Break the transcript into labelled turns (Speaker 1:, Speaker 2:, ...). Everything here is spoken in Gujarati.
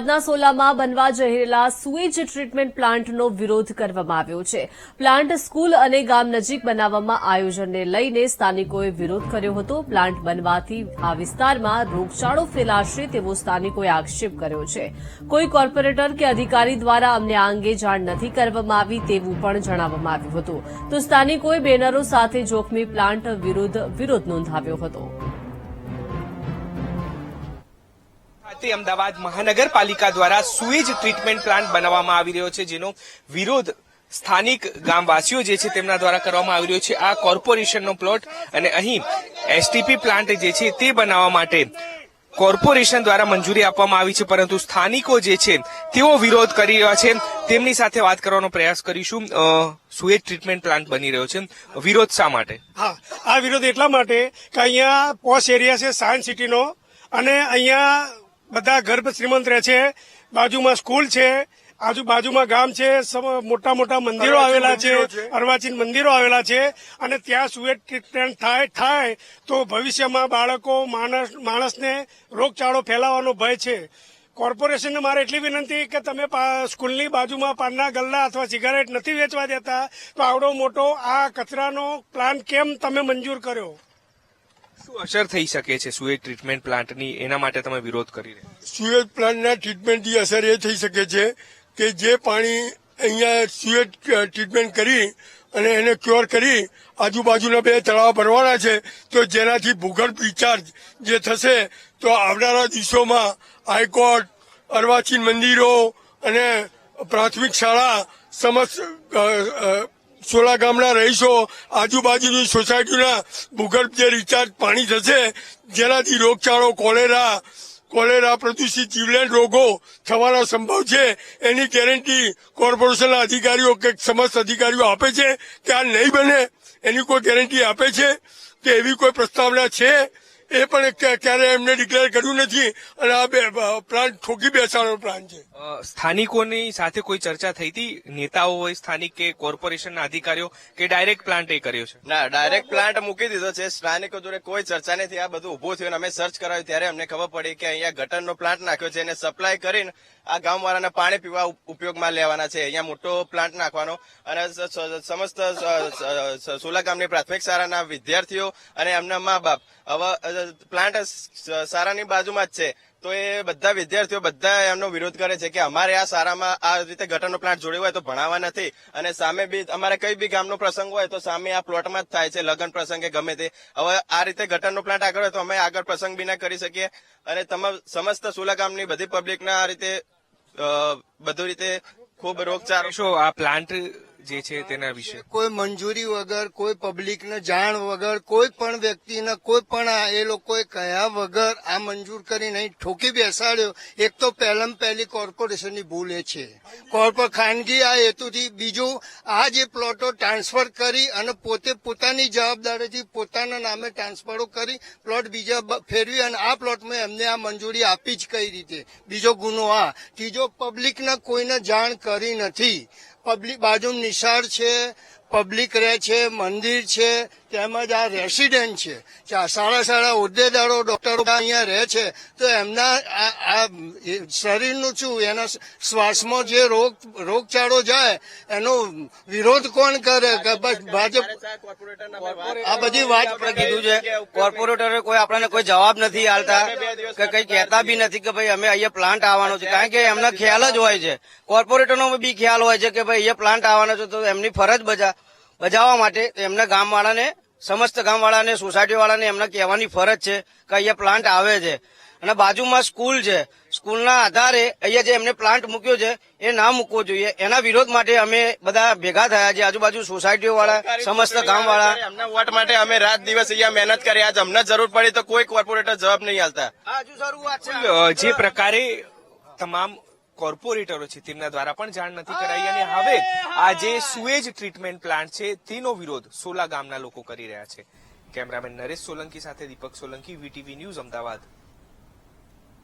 Speaker 1: અમદાવાદના સોલામાં બનવા જઈ રહેલા સુએજ ટ્રીટમેન્ટ પ્લાન્ટનો વિરોધ કરવામાં આવ્યો છે. પ્લાન્ટ સ્કૂલ અને ગામ નજીક બનાવવામાં આયોજનને લઈને સ્થાનિકોએ વિરોધ કર્યો હતો. પ્લાન્ટ બનવાથી આ વિસ્તારમાં રોગચાળો ફેલાશે તેવો સ્થાનિકોએ આક્ષેપ કર્યો છે. કોઈ કોર્પોરેટર કે અધિકારી દ્વારા અમને આ અંગે જાણ નથી કરવામાં આવી તેવું પણ જણાવવામાં આવ્યું હતું. તો સ્થાનિકોએ બેનરો સાથે જોખમી પ્લાન્ટ વિરુદ્ધ વિરોધ નોંધાવ્યો હતો.
Speaker 2: ખાતે અમદાવાદ મહાનગરપાલિકા દ્વારા સુએજ ટ્રીટમેન્ટ પ્લાન્ટ બનાવવામાં આવી રહ્યો છે, જેનો વિરોધ સ્થાનિક ગામવાસીઓ જે છે તેમના દ્વારા કરવામાં આવી રહ્યો છે. આ કોર્પોરેશનનો પ્લોટ અને અહીં એસટીપી પ્લાન્ટ જે છે તે બનાવવા માટે કોર્પોરેશન દ્વારા મંજૂરી આપવામાં આવી છે, પરંતુ સ્થાનિકો જે છે તેઓ વિરોધ કરી રહ્યા છે. તેમની સાથે વાત કરવાનો પ્રયાસ કરીશું. સુએજ ટ્રીટમેન્ટ પ્લાન્ટ બની રહ્યો છે. વિરોધ શા માટે?
Speaker 3: હા, આ વિરોધ એટલા માટે કે અહીંયા પોશ એરિયા છે સાયન્સ સિટીનો અને અહીંયા બધા ગર્ભ શ્રીમંત રહે છે. બાજુમાં સ્કૂલ છે. આજુબાજુમાં ગામ છે. મોટા મોટા મંદિરો આવેલા છે. અર્વાચીન મંદિરો આવેલા છે. અને ત્યાં સુએટ ટ્રીટમેન્ટ થાય થાય તો ભવિષ્યમાં બાળકો માણસ માણસને રોગચાળો ફેલાવાનો ભય છે. કોર્પોરેશનને મારે એટલી વિનંતી કે તમે સ્કૂલની બાજુમાં પાનના ગલ્લા અથવા સિગારેટ નથી વેચવા દેતા તો આવડો મોટો આ કચરાનો પ્લાન કેમ તમે મંજૂર કર્યો?
Speaker 2: શું અસર થઈ શકે છે સુએજ ટ્રીટમેન્ટ પ્લાન્ટની એના માટે તમે વિરોધ કરી રહ્યા?
Speaker 4: સુએજ પ્લાન્ટના ટ્રીટમેન્ટની અસર એ થઈ શકે છે કે જે પાણી અહીંયા સુએજ ટ્રીટમેન્ટ કરી અને એને ક્યોર કરી આજુબાજુના બે તળાવ ભરવાના છે, તો જેનાથી ભૂગર્ભ રિચાર્જ જે થશે, તો આવનારા દિવસોમાં હાઈકોર્ટ, અર્વાચીન મંદિરો અને પ્રાથમિક શાળા સમસ્ત સોલા ગામના રહીશો આજુબાજુની સોસાયટીના ભૂગર્ભ જે રિચાર્જ પાણી થશે, જેનાથી રોગચાળો, કોલેરા કોલેરા પ્રદૂષિત જીવલેણ રોગો થવાનો સંભવ છે. એની ગેરંટી કોર્પોરેશનના અધિકારીઓ કે સમસ્ત અધિકારીઓ આપે છે કે આ નહીં બને, એની કોઈ ગેરંટી આપે છે કે એવી કોઈ પ્રસ્તાવના છે? એ પણ ક્યા- ક્યારે એમને ડિક્લેર કર્યું નથી અને આ બે પ્લાન ઠોકી બેસાડવાનો પ્લાન છે.
Speaker 2: સ્થાનિકોની સાથે કોઈ ચર્ચા થઈ હતી? નેતાઓ હોય સ્થાનિક કે કોર્પોરેશનના અધિકારીઓ કે ડાયરેક્ટ પ્લાન્ટ એ કર્યો છે?
Speaker 5: ના ડાયરેક્ટ પ્લાન્ટ મૂકી દીધો છે. સ્થાનિકો જોડે કોઈ ચર્ચા નથી. આ બધું ઉભું થયું અમે સર્ચ કરાવ્યું ત્યારે અમને ખબર પડી કે અહીંયા ગટરનો પ્લાન્ટ નાખ્યો છે. એને સપ્લાય કરીને આ ગામવાળાને પાણી પીવા ઉપયોગમાં લેવાના છે. અહીંયા મોટો પ્લાન્ટ નાખવાનો. અને સમસ્ત સોલા ગામની પ્રાથમિક શાળાના વિદ્યાર્થીઓ અને એમના મા બાપ હવે પ્લાન્ટ સારાની બાજુમાં જ છે. તો એ બધા વિદ્યાર્થીઓ બધા એમનો વિરોધ કરે છે કે અમારે આ શાળામાં આ રીતે ગટરનો પ્લાન્ટ જોડ્યો હોય તો ભણાવવા નથી. અને સામે બી અમારે કઈ બી ગામનો પ્રસંગ હોય તો સામે આ પ્લોટમાં જ થાય છે, લગ્ન પ્રસંગે ગમે તે. હવે આ રીતે ગટરનો પ્લાન્ટ આગળ હોય તો અમે આગળ પ્રસંગ બી ના કરી શકીએ. અને તમામ સમસ્ત સુલા ગામની બધી પબ્લિકના આ રીતે બધું રીતે ખૂબ રોગચાળો
Speaker 2: શું આ પ્લાન્ટ જે છે તેના વિશે.
Speaker 6: કોઈ મંજૂરી વગર કોઈ પબ્લિકને જાણ વગર કોઈ પણ વ્યક્તિને કોઈ પણ આ એ લોકોએ કહ્યા વગર આ મંજૂર કરી નહીં ઠોકી બેસાડ્યો એક તો પહેલાં પહેલી કોર્પોરેશનની ભૂલ એ છે. કોર્પોર ખાનગી આ હેતુથી બીજું આ જે પ્લોટો ટ્રાન્સફર કરી અને પોતે પોતાની જવાબદારીથી પોતાના નામે ટ્રાન્સફરો કરી પ્લોટ બીજા ફેરવી અને આ પ્લોટમાં એમને આ મંજૂરી આપી જ કઈ રીતે. બીજો ગુનો આ. ત્રીજો પબ્લિકના કોઈને જાણ કરી નથી. પબ્લિક બાજુ નિશાળ છે પબ્લિક રહે છે મંદિર છે તેમજ આ રેસિડેન્ટ છે. ચા- સારા સારા હોદ્દેદારો ડોક્ટરો અહીંયા રહે છે તો એમના આ આ શરીરનું શું એના શ્વાસમાં જે રોગ રોગચાળો જાય એનો વિરોધ કોણ કરે? કે બસ ભાજપ આ બધી વાત
Speaker 5: આપણે
Speaker 7: કીધું છે. કોર્પોરેટરે કોઈ આપણને કોઈ જવાબ નથી આલતા કે કઈ કહેતા બી નથી કે ભાઈ અમે અહીંયા પ્લાન્ટ આવવાનો છે. કારણ કે એમના ખ્યાલ જ હોય છે. કોર્પોરેટરનો બી ખ્યાલ હોય છે કે ભાઈ અહીંયા પ્લાન્ટ આવવાનો છે તો એમની ફરજ બજા બજાવવા માટે એમના ગામવાળાને સમસ્ત ગામવાળાને સોસાયટીવાળાને એમને કહેવાની ફરજ છે કે અહીંયા પ્લાન્ટ આવે છે. અને બાજુમાં સ્કૂલ છે. સ્કૂલના આધારે અહીંયા જે એમને પ્લાન્ટ મૂક્યો છે એ ના મૂકવો જોઈએ. એના વિરોધ માટે અમે બધા ભેગા થયા છે આજુબાજુ સોસાયટીઓ વાળા સમસ્ત ગામવાળા.
Speaker 5: એમના વોટ માટે અમે રાત દિવસ અહીંયા મહેનત કરી. આજ અમને જરૂર પડી તો કોઈ કોર્પોરેટર જવાબ નહીં
Speaker 2: અ, જે પ્રકારે તમામ કોર્પોરેટરો છે તેમના દ્વારા પણ જાણ નથી કરાઈ અને હવે આ જે સુએજ ટ્રીટમેન્ટ પ્લાન્ટ છે તેનો વિરોધ સોલા ગામના લોકો કરી રહ્યા છે. કેમેરામેન નરેશ સોલંકી સાથે દીપક સોલંકી વીટીવી ન્યૂઝ અમદાવાદ.